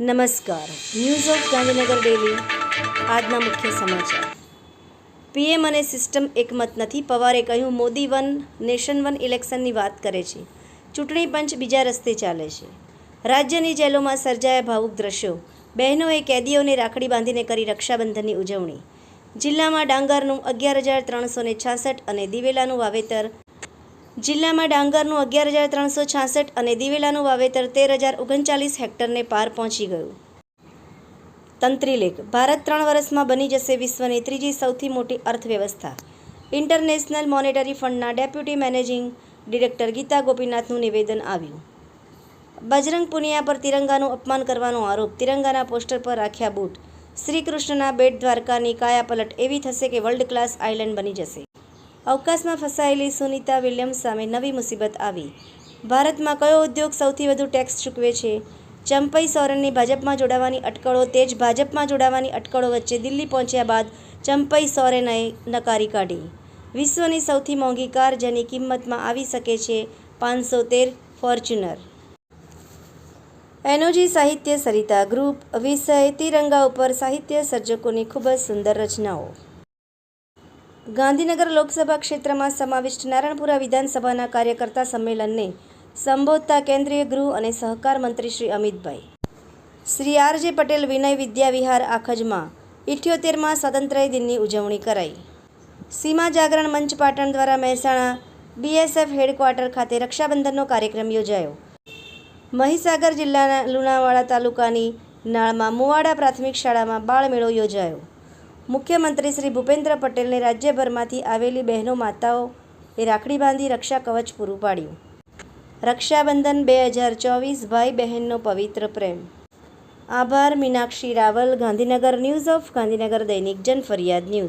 નમસ્કાર. News of Gandhinagar daily આજના મુખ્ય સમાચાર. પીએમ અને સિસ્ટમ એકમત નથી. પવારે કહ્યું, મોદી વન નેશન વન ઇલેક્શનની વાત કરે છે. ચૂંટણી પંચ બીજા રસ્તે ચાલે છે. રાજ્યની જેલોમાં સર્જાયા ભાવુક દ્રશ્યો. બહેનોએ કેદીઓને રાખડી બાંધીને કરી રક્ષાબંધનની ઉજવણી. જિલ્લામાં ડાંગરનું અગિયાર હજાર ત્રણસો ને છાસઠ અને દિવેલાનું વાવેતર જિલ્લામાં ડાંગરનું અગિયાર હજાર ત્રણસો છાસઠ અને દિવેલાનું વાવેતર તેર હજાર ઓગણચાલીસ હેક્ટરને પાર પહોંચી ગયું. તંત્રીલેખ ભારત ત્રણ વર્ષમાં બની જશે વિશ્વની ત્રીજી સૌથી મોટી અર્થવ્યવસ્થા. ઇન્ટરનેશનલ મોનેટરી ફંડના ડેપ્યુટી મેનેજિંગ ડિરેક્ટર ગીતા ગોપીનાથનું નિવેદન આવ્યું. બજરંગ પુનિયા પર તિરંગાનું અપમાન કરવાનો આરોપ, તિરંગાના પોસ્ટર પર રાખ્યા બૂટ. શ્રીકૃષ્ણના બેટ દ્વારકાની કાયાપલટ એવી થશે કે વર્લ્ડ ક્લાસ આઇલેન્ડ બની જશે. અવકાશમાં ફસાયેલી સુનિતા વિલિયમ્સ સામે નવી મુસીબત આવી. ભારતમાં કયો ઉદ્યોગ સૌથી વધુ ટેક્સ ચૂકવે છે? ચંપઈ સોરેનની ભાજપમાં જોડાવાની અટકળો, તેજ ભાજપમાં જોડાવાની અટકળો વચ્ચે દિલ્હી પહોંચ્યા બાદ ચંપઈ સોરેનએ નકારી કાઢી. વિશ્વની સૌથી મોંઘી કાર જેની કિંમતમાં આવી શકે છે પાંચસો તેર ફોર્ચ્યુનર. એનોજી સાહિત્ય સરિતા ગ્રુપ વિષય તિરંગા ઉપર સાહિત્ય સર્જકોની ખૂબ જ સુંદર રચનાઓ. ગાંધીનગર લોકસભા ક્ષેત્રમાં સમાવિષ્ટ નારણપુરા વિધાનસભાના કાર્યકર્તા સંમેલનને સંબોધતા કેન્દ્રીય ગૃહ અને સહકાર મંત્રી શ્રી અમિતભાઈ. શ્રી આરજે પટેલ વિનય વિદ્યાવિહાર આખજમાં ઇઠ્યોતેરમાં સ્વાતંત્ર્ય દિનની ઉજવણી કરાઈ. સીમા જાગરણ મંચ પાટણ દ્વારા મહેસાણા બીએસએફ હેડક્વાર્ટર ખાતે રક્ષાબંધનનો કાર્યક્રમ યોજાયો. મહીસાગર જિલ્લાના લુણાવાડા તાલુકાની નાળમાં મુવાડા પ્રાથમિક શાળામાં બાળમેળો યોજાયો. મુખ્યમંત્રી શ્રી ભૂપેન્દ્ર પટેલને રાજ્યભરમાંથી આવેલી બહેનો માતાઓ એ રાખડી બાંધી રક્ષા કવચ પૂરું પાડ્યું. રક્ષાબંધન બે હજાર ચોવીસ ભાઈ બહેનનો પવિત્ર પ્રેમ. આભાર, મીનાક્ષી રાવલ, ગાંધીનગર ન્યૂઝ ઓફ ગાંધીનગર દૈનિક જન ફરિયાદ ન્યૂઝ.